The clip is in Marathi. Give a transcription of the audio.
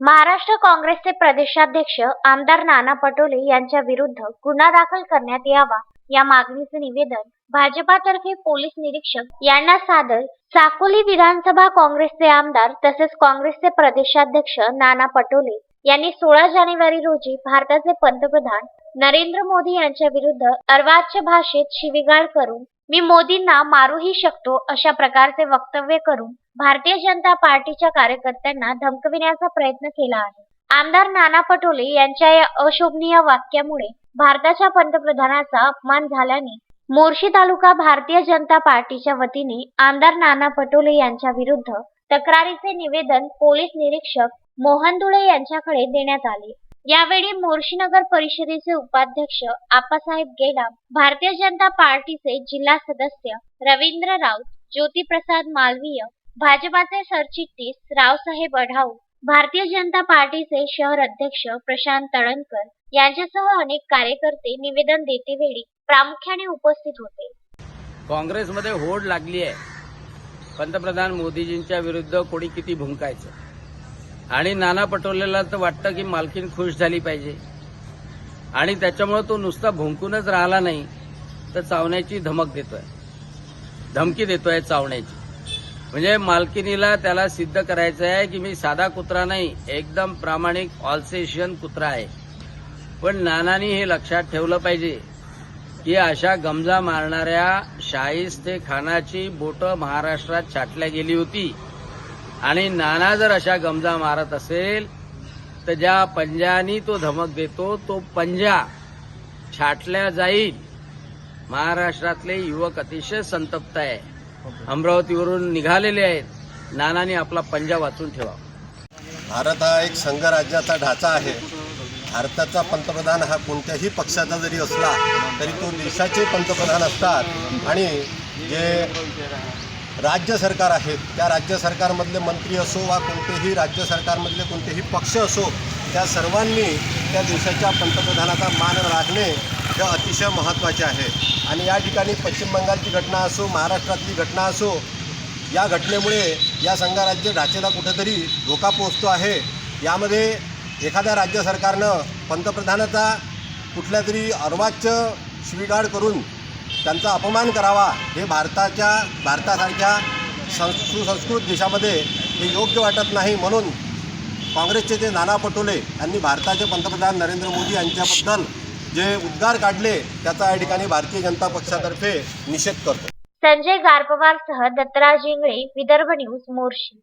महाराष्ट्र काँग्रेसचे प्रदेशाध्यक्ष आमदार नाना पटोले यांच्या विरुद्ध गुन्हा दाखल करण्यात यावा या मागणीचे निवेदन भाजपातर्फे पोलीस निरीक्षक यांना सादर साकोली विधानसभा काँग्रेसचे आमदार तसेच काँग्रेसचे प्रदेशाध्यक्ष नाना पटोले यांनी सोळा जानेवारी रोजी भारताचे पंतप्रधान नरेंद्र मोदी यांच्या विरुद्ध अर्वाच्य भाषेत शिवीगाळ करून मी मोदींना मारूही शकतो अशा प्रकारचे वक्तव्य करून भारतीय जनता पार्टीच्या कार्यकर्त्यांना धमकविण्याचा प्रयत्न केला आहे. आमदार नाना पटोले यांच्या या अशोभनीय वाक्यामुळे भारताच्या पंतप्रधानाचा अपमान झाल्याने मोर्शी तालुका भारतीय जनता पार्टीच्या वतीने आमदार नाना पटोले यांच्या विरुद्ध तक्रारीचे निवेदन पोलीस निरीक्षक मोहन धुळे यांच्याकडे देण्यात आले. यावेळी मोर्शी नगर परिषदेचे उपाध्यक्ष आप्पासाहेब गेडाम भारतीय जनता पार्टीचे जिल्हा सदस्य रवींद्र राऊत ज्योतिप्रसाद मालवीय भाजपाचे सरचिटणीस रावसाहेब अढाऊ भारतीय जनता पार्टीचे शहर अध्यक्ष प्रशांत तळणकर यांच्यासह अनेक कार्यकर्ते निवेदन देतेवेळी प्रामुख्याने उपस्थित होते. काँग्रेसमध्ये होड लागली आहे. पंतप्रधान मोदीजींच्या विरुद्ध कोणी किती भुंकायचं? आणि नाना पटोलेला तर वाटतं की मालकीन खुश झाली पाहिजे. आणि त्याच्यामुळे तो नुसता भुंकूनच राहिला नाही तर चावण्याची धमक देतोय. धमकी देतोय चावण्याची. म्हणजे मालकिनीला त्याला सिद्ध करायचं आहे की मी साधा कुत्रा नाही एकदम प्रामाणिक ऑल्सेशियन कुत्रा आहे. पण नानानी हे लक्षात ठेवलं पाहिजे की अशा गमजा मारणाऱ्या शाहिस्ते खानाची बोटं महाराष्ट्रात छाटल्या गेली होती. आणि नाना जर अशा गमजा मारत असेल तर ज्या पंजानी तो धमक देतो तो पंजा छाटल्या जाईल. महाराष्ट्रातले युवक अतिशय संतप्त आहे. अमरावतीवरून निघालेले आहेत. नानाने आपला पंजा वाचून ठेवा. भारत हा एक संघराज्याचा ढाचा आहे. भारताचा पंतप्रधान हा कोणत्याही पक्षाचा जरी असला तरी तो देशाचे पंतप्रधान असतात. आणि जे राज्य सरकार आहेत त्या राज्य सरकारमधले मंत्री असो वा कोणतेही राज्य सरकारमधले कोणतेही पक्ष असो त्या सर्वांनी त्या देशाच्या पंतप्रधानाचा मान राखणे हे अतिशय महत्त्वाचे आहे. आणि या ठिकाणी पश्चिम बंगालची घटना असो महाराष्ट्रातली घटना असो या घटनेमुळे या संघराज्य ढाचेला कुठेतरी धोका पोचतो आहे. यामध्ये एखाद्या राज्य सरकारनं पंतप्रधानाचा कुठल्या तरी अर्वाच्य स्वीकार करून त्यांचा अपमान करावा हे भारताच्या भारतासारख्या सं सुसंस्कृत देशामध्ये हे योग्य वाटत नाही म्हणून काँग्रेसचे जे नाना पटोले यांनी भारताचे पंतप्रधान नरेंद्र मोदी यांच्याबद्दल जे उद्गार काढले त्याचा या ठिकाणी भारतीय जनता पक्षातर्फे निषेध करतो. संजय गारपवारसह दत्तराज इंगळे विदर्भ न्यूज मोर्शी.